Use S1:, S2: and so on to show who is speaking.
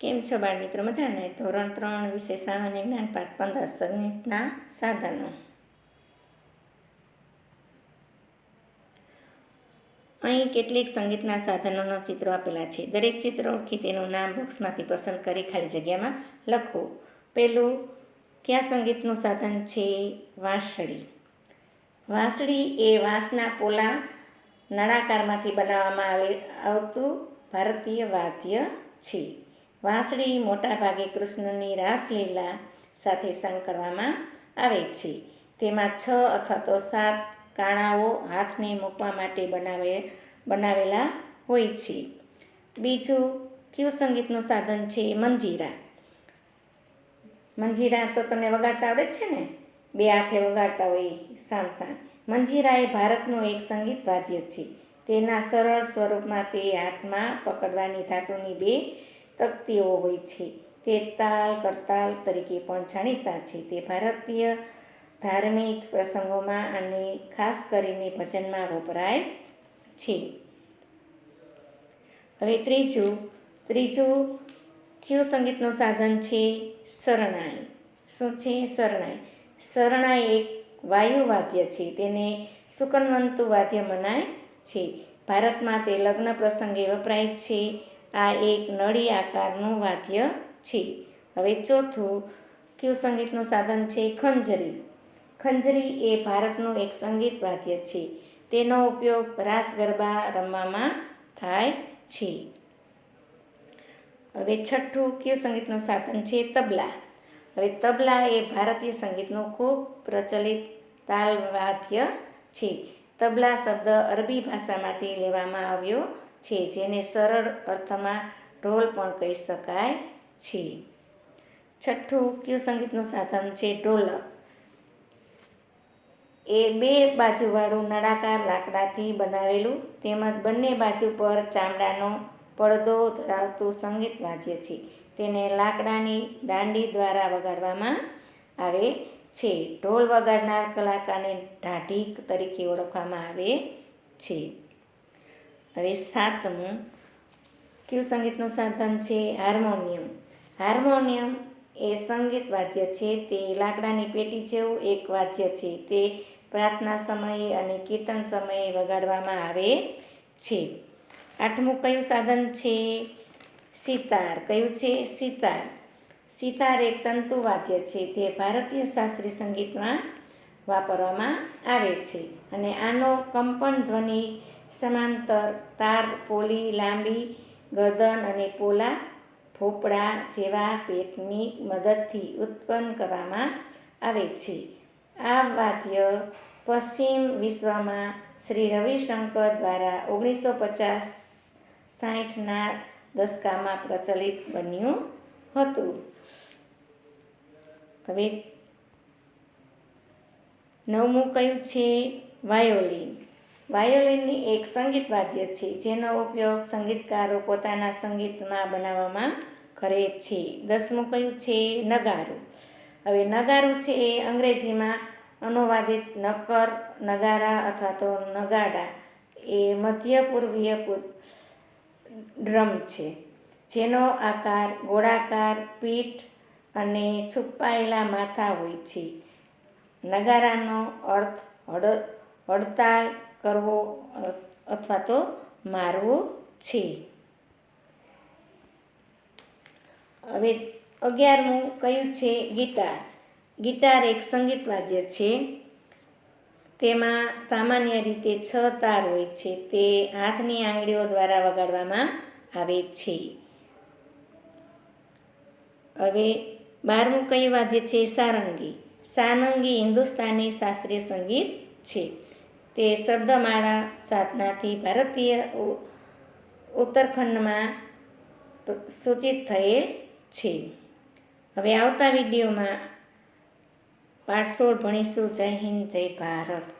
S1: કેમ છો બાળ મિત્રો મજાને? ધોરણ ત્રણ વિશે સામાન્ય જ્ઞાન પાઠ પંદર સંગીતના સાધનો. અહીં કેટલીક સંગીતના સાધનોના ચિત્રો આપેલા છે. દરેક ચિત્ર ઓળખી તેનું નામ બોક્સમાંથી પસંદ કરી ખાલી જગ્યામાં લખો. પહેલું, કયા સંગીતનું સાધન છે? વાંસળી. વાંસળી એ વાંસના પોલા નળાકારમાંથી બનાવવામાં આવે, આવતું ભારતીય વાદ્ય છે. વાંસળી મોટાભાગે કૃષ્ણની રાસલીલા સાથે સંગ કરવામાં આવે છે. તેમાં છ અથવા તો સાત કાણાઓ હાથને મૂકવા માટે બનાવે, બનાવેલા હોય છે. બીજું કયું સંગીતનું સાધન છે? મંજીરા. મંજીરા તો તમને વગાડતા આવડે છે ને? બે હાથે વગાડતા હોય સામ સામ. મંજીરા એ ભારતનું એક સંગીત વાદ્ય છે. તેના સરળ સ્વરૂપમાં તે હાથમાં પકડવાની ધાતુની બે તકતીઓ હોય છે. તે તાલ કરતાલ તરીકે પણ જાણીતા છે. તે ભારતીય ધાર્મિક પ્રસંગોમાં અને ખાસ કરીને ભજનમાં વપરાય છે. હવે ત્રીજું ત્રીજું કયું સંગીતનું સાધન છે? શરણાઈ. શું છે શરણાઈ? શરણાઈ એક વાયુ વાદ્ય છે. તેને સુકનવંતુ વાદ્ય મનાય છે. ભારતમાં તે લગ્ન પ્રસંગે વપરાય છે. આ એક નળી આકારનું વાદ્ય છે. હવે ચોથું કયું સંગીતનું સાધન છે? ખંજરી. ખંજરી એ ભારતનું એક સંગીત વાદ્ય છે. તેનો ઉપયોગ રાસ ગરબા રમવામાં થાય છે. હવે છઠ્ઠું કયું સંગીતનું સાધન છે? તબલા. હવે તબલા એ ભારતીય સંગીતનું ખૂબ પ્રચલિત તાલ વાદ્ય છે. તબલા શબ્દ અરબી ભાષામાંથી લેવામાં આવ્યો છે, જેને સરળ અર્થમાં ઢોલ પણ કહી શકાય છે. છઠ્ઠું કયું સંગીતનું સાધન છે ઢોલક. એ બે બાજુવાળું નળાકાર લાકડાથી બનાવેલું તેમજ બંને બાજુ પર ચામડાનો પડદો ધરાવતું સંગીત વાદ્ય છે. તેને લાકડાની દાંડી દ્વારા વગાડવામાં આવે છે. ઢોલ વગાડનાર કલાકારને ઢાઢીક તરીકે ઓળખવામાં આવે છે. હવે સાતમું. કયું સંગીતનું સાધન છે? હાર્મોનિયમ. હાર્મોનિયમ એ સંગીત વાદ્ય છે. તે લાકડાની પેટી જેવું એક વાદ્ય છે. તે પ્રાર્થના સમયે અને કીર્તન સમયે વગાડવામાં આવે છે. આઠમું કયું સાધન છે? સિતાર. કયું છે? સિતાર. સિતાર એક તંતુ વાદ્ય છે. તે ભારતીય શાસ્ત્રીય સંગીતમાં વાપરવામાં આવે છે. અને આનો કંપન ધ્વનિ સમાંતર, તાર, પોલી, લાંબી, ગરદન અને પોલા ફોપડા જેવા પેટની મદદથી ઉત્પન્ન કરવામાં આવે છે. આ વાદ્ય પશ્ચિમ વિશ્વમાં શ્રી રવિશંકર દ્વારા ઓગણીસો પચાસ સાઠના દશકામાં પ્રચલિત બન્યું હતું. હવે નવમું કયું છે? વાયોલિન. વાયોલિનની એક સંગીત વાદ્ય છે, જેનો ઉપયોગ સંગીતકારો પોતાના સંગીતમાં બનાવવામાં કરે છે. દસમું કયું છે, નગારું. હવે નગારું છે એ અંગ્રેજીમાં અનુવાદિત નક્કર, નગારા અથવા તો નગાડા. એ મધ્ય પૂર્વીય ડ્રમ છે. જેનો આકાર, ગોળાકાર, પીઠ અને છુપાયેલા માથા હોય છે. નગારાનો અર્થ હડ, હડતાલ કરવો અથવા તો મારવો છે. હવે અગિયારમું કયું છે? ગિટાર. ગિટાર એક સંગીત વાદ્ય છે. તેમાં સામાન્ય રીતે છ તાર હોય છે. તે હાથની આંગળીઓ દ્વારા વગાડવામાં આવે છે. હવે બારમું કયું વાદ્ય છે? સારંગી. સારંગી હિન્દુસ્તાની શાસ્ત્રીય સંગીત છે. તે શબ્દમાળા સાધનાથી ભારતીય ઉત્તરખંડમાં સૂચિત થયેલ છે. હવે આવતા વિડીયોમાં પાઠ સોળ ભણીશું. જય હિન્દ, જય ભારત.